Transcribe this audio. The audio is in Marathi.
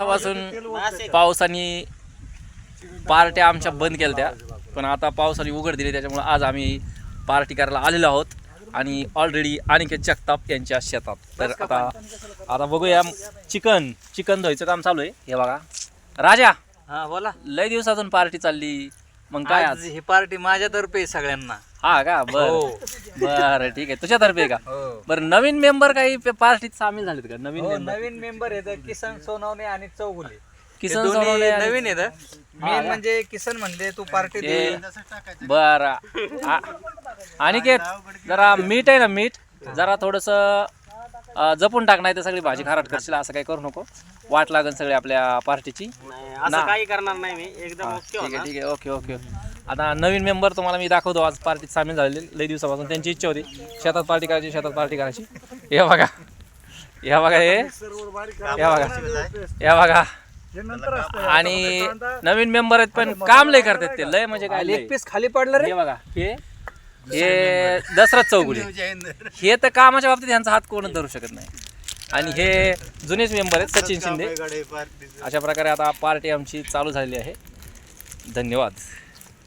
पासून पावसाने पार्ट्या आमच्या बंद केल्या त्या पण आता पावसाने उघड दिली त्याच्यामुळे आज आम्ही पार्टी करायला आलेलो आहोत. आणि ऑलरेडी अनिकेत जगताप यांच्या शेतात. तर आता आता बघूया चिकन चिकन धुवायचं काम चालू आहे. हे बघा. राजा हा बोला. लय दिवसातून पार्टी चालली. मग काय आज आज? ही पार्टी माझ्यातर्फे आहे सगळ्यांना. हा का? बर. हो. बर ठीक आहे. तुझ्यातर्फे का? हो. बरं नवीन मेंबर काही पार्टीत सामील झालेत का? नवीन हो, मेंबर नवीन मेंबर आहेत. किसन सोनवणे आणि चौगुले. किसन सोनवणे आणि- नवीन आहेत मेन म्हणजे किसन म्हणले तू पार्टी दे ते बर. अनिकेत जरा मीठ आहे ना मीठ? जरा थोडस जपून टाक नाही तर सगळी भाजी खारट करशील असं काही करू नको. वाट लागन सगळी आपल्या पार्टीची असं काही करणार नाही मी. एकदम ओके ठीक आहे ठीक आहे. Okay okay. आता नवीन मेंबर तुम्हाला मी दाखवतो. आज पार्टीत सामील झालेले. लई दिवसापासून त्यांची इच्छा होती. शेतात पार्टी करायची शेतात पार्टी करायची. हे बघा. हे बघा हे. हे बघा. हे बघा. आणि नवीन मेंबर आहेत पण काम लय करतात ते. लय म्हणजे काय. एक पीस खाली पडलं रे. हे बघा. हे. हे दसरात चौगुले. हे तर कामाच्या बाबतीत यांचा हात कोणच धरू शकत नाही. आणि हे जुनेच मेंबर आहेत सचिन शिंदे. अशा प्रकारे आता पार्टी आमची चालू झालेली आहे. धन्यवाद.